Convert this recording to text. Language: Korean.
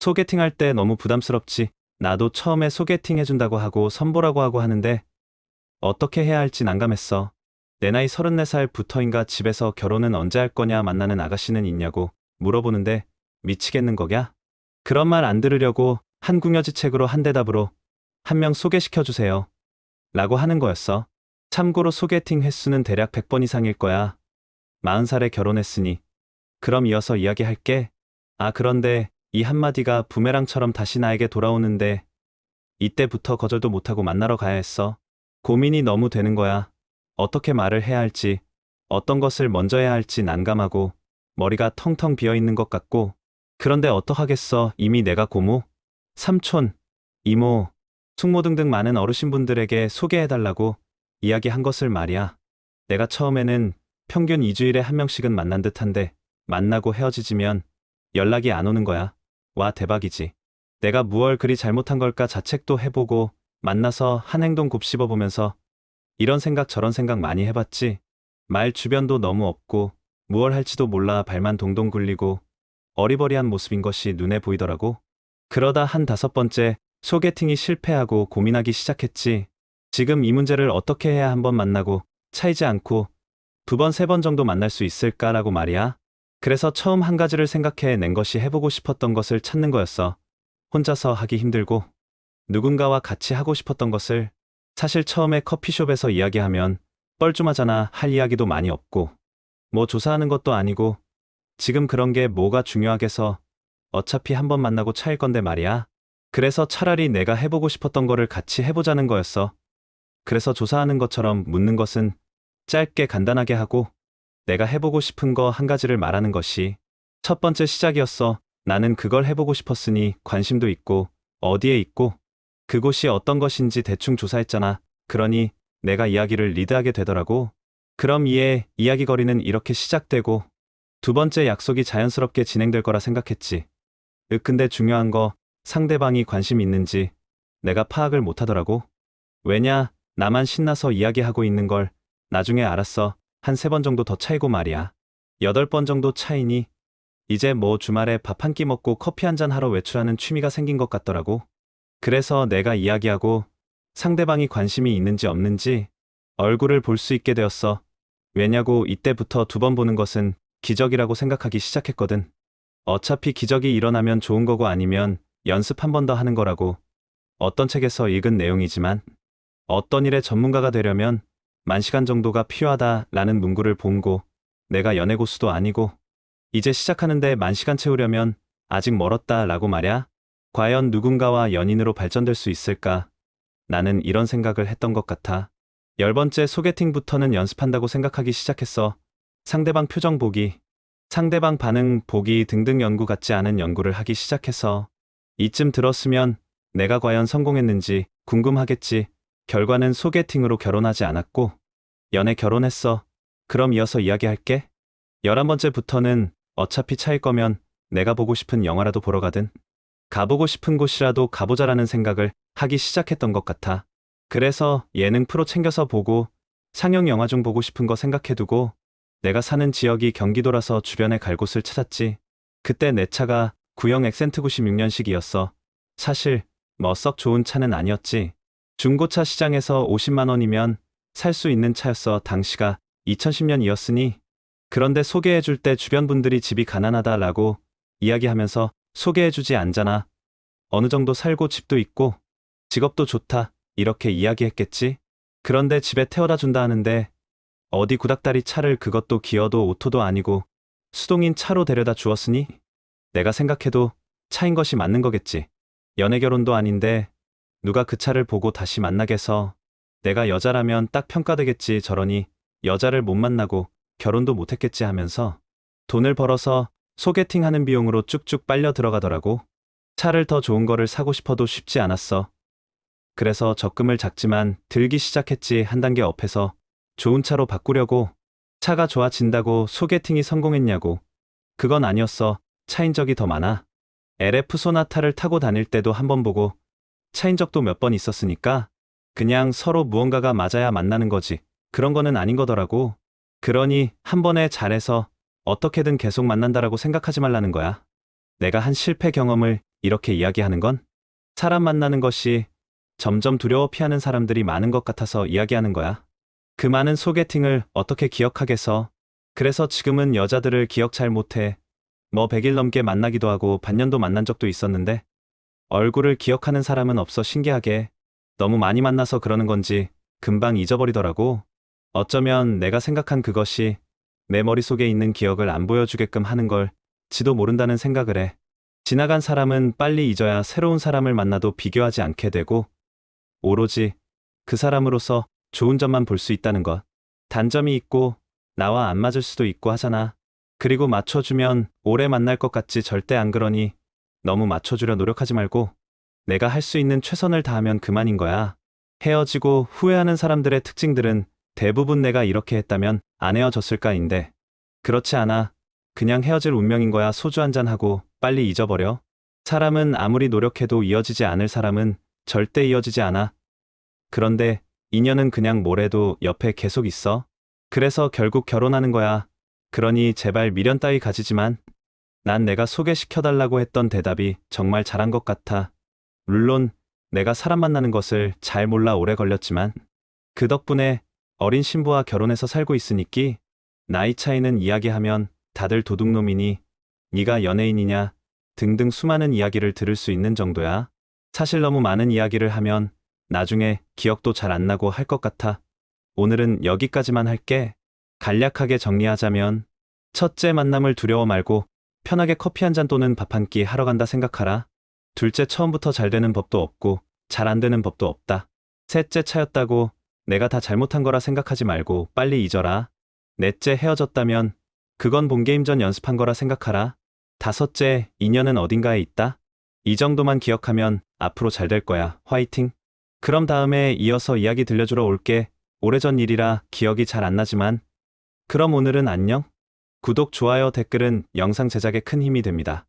소개팅 할 때 너무 부담스럽지. 나도 처음에 소개팅 해준다고 하고 선보라고 하고 하는데 어떻게 해야 할지 난감했어. 내 나이 34살부터인가 집에서 결혼은 언제 할 거냐 만나는 아가씨는 있냐고 물어보는데 미치겠는 거냐? 그런 말 안 들으려고 한궁여지 책으로 한 대답으로 한 명 소개시켜 주세요. 라고 하는 거였어. 참고로 소개팅 횟수는 대략 100번 이상일 거야. 40살에 결혼했으니. 그럼 이어서 이야기할게. 아, 그런데 이 한마디가 부메랑처럼 다시 나에게 돌아오는데 이때부터 거절도 못하고 만나러 가야 했어. 고민이 너무 되는 거야. 어떻게 말을 해야 할지, 어떤 것을 먼저 해야 할지 난감하고 머리가 텅텅 비어 있는 것 같고 그런데 어떡하겠어. 이미 내가 고모, 삼촌, 이모, 숙모 등등 많은 어르신분들에게 소개해달라고 이야기한 것을 말이야. 내가 처음에는 평균 2주일에 한 명씩은 만난 듯한데 만나고 헤어지지면 연락이 안 오는 거야. 와 대박이지. 내가 무얼 그리 잘못한 걸까 자책도 해보고 만나서 한 행동 곱씹어 보면서 이런 생각 저런 생각 많이 해봤지. 말 주변도 너무 없고 무얼 할지도 몰라 발만 동동 굴리고 어리버리한 모습인 것이 눈에 보이더라고. 그러다 한 다섯 번째 소개팅이 실패하고 고민하기 시작했지. 지금 이 문제를 어떻게 해야 한 번 만나고 차이지 않고 두 번, 세 번 정도 만날 수 있을까라고 말이야. 그래서 처음 한 가지를 생각해 낸 것이 해보고 싶었던 것을 찾는 거였어. 혼자서 하기 힘들고 누군가와 같이 하고 싶었던 것을 사실 처음에 커피숍에서 이야기하면 뻘쭘하잖아 할 이야기도 많이 없고 뭐 조사하는 것도 아니고 지금 그런 게 뭐가 중요하겠어 어차피 한 번 만나고 차일 건데 말이야. 그래서 차라리 내가 해보고 싶었던 거를 같이 해보자는 거였어. 그래서 조사하는 것처럼 묻는 것은 짧게 간단하게 하고 내가 해보고 싶은 거 한 가지를 말하는 것이 첫 번째 시작이었어. 나는 그걸 해보고 싶었으니 관심도 있고 어디에 있고 그곳이 어떤 것인지 대충 조사했잖아. 그러니 내가 이야기를 리드하게 되더라고. 그럼 이에 이야기거리는 이렇게 시작되고 두 번째 약속이 자연스럽게 진행될 거라 생각했지. 으 근데 중요한 거 상대방이 관심 있는지 내가 파악을 못하더라고. 왜냐 나만 신나서 이야기하고 있는 걸 나중에 알았어. 한 세 번 정도 더 차이고 말이야. 여덟 번 정도 차이니 이제 뭐 주말에 밥 한 끼 먹고 커피 한 잔 하러 외출하는 취미가 생긴 것 같더라고. 그래서 내가 이야기하고 상대방이 관심이 있는지 없는지 얼굴을 볼 수 있게 되었어. 왜냐고 이때부터 두 번 보는 것은 기적이라고 생각하기 시작했거든. 어차피 기적이 일어나면 좋은 거고 아니면 연습 한 번 더 하는 거라고. 어떤 책에서 읽은 내용이지만 어떤 일의 전문가가 되려면 만 시간 정도가 필요하다라는 문구를 본고 내가 연애 고수도 아니고 이제 시작하는데 만 시간 채우려면 아직 멀었다라고 말야. 과연 누군가와 연인으로 발전될 수 있을까? 나는 이런 생각을 했던 것 같아. 열 번째 소개팅부터는 연습한다고 생각하기 시작했어. 상대방 표정 보기, 상대방 반응 보기 등등 연구 같지 않은 연구를 하기 시작해서 이쯤 들었으면 내가 과연 성공했는지 궁금하겠지. 결과는 소개팅으로 결혼하지 않았고 연애 결혼했어. 그럼 이어서 이야기할게. 열한 번째부터는 어차피 차일 거면 내가 보고 싶은 영화라도 보러 가든 가보고 싶은 곳이라도 가보자라는 생각을 하기 시작했던 것 같아. 그래서 예능 프로 챙겨서 보고 상영 영화 중 보고 싶은 거 생각해두고 내가 사는 지역이 경기도라서 주변에 갈 곳을 찾았지. 그때 내 차가 구형 엑센트 96년식이었어. 사실 뭐 썩 좋은 차는 아니었지. 중고차 시장에서 50만 원이면 살 수 있는 차였어. 당시가 2010년이었으니 그런데 소개해줄 때 주변 분들이 집이 가난하다라고 이야기하면서 소개해주지 않잖아. 어느 정도 살고 집도 있고 직업도 좋다. 이렇게 이야기했겠지. 그런데 집에 태워다 준다 하는데 어디 구닥다리 차를 그것도 기어도 오토도 아니고 수동인 차로 데려다 주었으니 내가 생각해도 차인 것이 맞는 거겠지. 연애 결혼도 아닌데 누가 그 차를 보고 다시 만나겠어. 내가 여자라면 딱 평가되겠지 저러니 여자를 못 만나고 결혼도 못했겠지 하면서 돈을 벌어서 소개팅 하는 비용으로 쭉쭉 빨려 들어가더라고. 차를 더 좋은 거를 사고 싶어도 쉽지 않았어. 그래서 적금을 작지만 들기 시작했지 한 단계 업해서 좋은 차로 바꾸려고 차가 좋아진다고 소개팅이 성공했냐고. 그건 아니었어. 차인 적이 더 많아. LF 소나타를 타고 다닐 때도 한 번 보고 차인 적도 몇 번 있었으니까 그냥 서로 무언가가 맞아야 만나는 거지. 그런 거는 아닌 거더라고. 그러니 한 번에 잘해서 어떻게든 계속 만난다라고 생각하지 말라는 거야. 내가 한 실패 경험을 이렇게 이야기하는 건 사람 만나는 것이 점점 두려워 피하는 사람들이 많은 것 같아서 이야기하는 거야. 그 많은 소개팅을 어떻게 기억하겠어? 그래서 지금은 여자들을 기억 잘 못해. 뭐 100일 넘게 만나기도 하고 반년도 만난 적도 있었는데 얼굴을 기억하는 사람은 없어 신기하게 너무 많이 만나서 그러는 건지 금방 잊어버리더라고. 어쩌면 내가 생각한 그것이 내 머릿속에 있는 기억을 안 보여주게끔 하는 걸 지도 모른다는 생각을 해. 지나간 사람은 빨리 잊어야 새로운 사람을 만나도 비교하지 않게 되고 오로지 그 사람으로서 좋은 점만 볼 수 있다는 것. 단점이 있고 나와 안 맞을 수도 있고 하잖아. 그리고 맞춰주면 오래 만날 것 같지 절대 안 그러니 너무 맞춰주려 노력하지 말고 내가 할 수 있는 최선을 다하면 그만인 거야. 헤어지고 후회하는 사람들의 특징들은 대부분 내가 이렇게 했다면 안 헤어졌을까인데 그렇지 않아. 그냥 헤어질 운명인 거야 소주 한 잔 하고 빨리 잊어버려. 사람은 아무리 노력해도 이어지지 않을 사람은 절대 이어지지 않아. 그런데 인연은 그냥 뭐래도 옆에 계속 있어. 그래서 결국 결혼하는 거야. 그러니 제발 미련 따위 가지지만 난 내가 소개시켜달라고 했던 대답이 정말 잘한 것 같아. 물론 내가 사람 만나는 것을 잘 몰라 오래 걸렸지만 그 덕분에 어린 신부와 결혼해서 살고 있으니끼 나이 차이는 이야기하면 다들 도둑놈이니 네가 연예인이냐 등등 수많은 이야기를 들을 수 있는 정도야. 사실 너무 많은 이야기를 하면 나중에 기억도 잘 안 나고 할 것 같아. 오늘은 여기까지만 할게. 간략하게 정리하자면 첫째 만남을 두려워 말고 편하게 커피 한 잔 또는 밥 한 끼 하러 간다 생각하라. 둘째 처음부터 잘 되는 법도 없고 잘 안 되는 법도 없다. 셋째 차였다고 내가 다 잘못한 거라 생각하지 말고 빨리 잊어라. 넷째 헤어졌다면 그건 본게임 전 연습한 거라 생각하라. 다섯째 인연은 어딘가에 있다. 이 정도만 기억하면 앞으로 잘 될 거야. 화이팅. 그럼 다음에 이어서 이야기 들려주러 올게. 오래전 일이라 기억이 잘 안 나지만 그럼 오늘은 안녕. 구독, 좋아요, 댓글은 영상 제작에 큰 힘이 됩니다.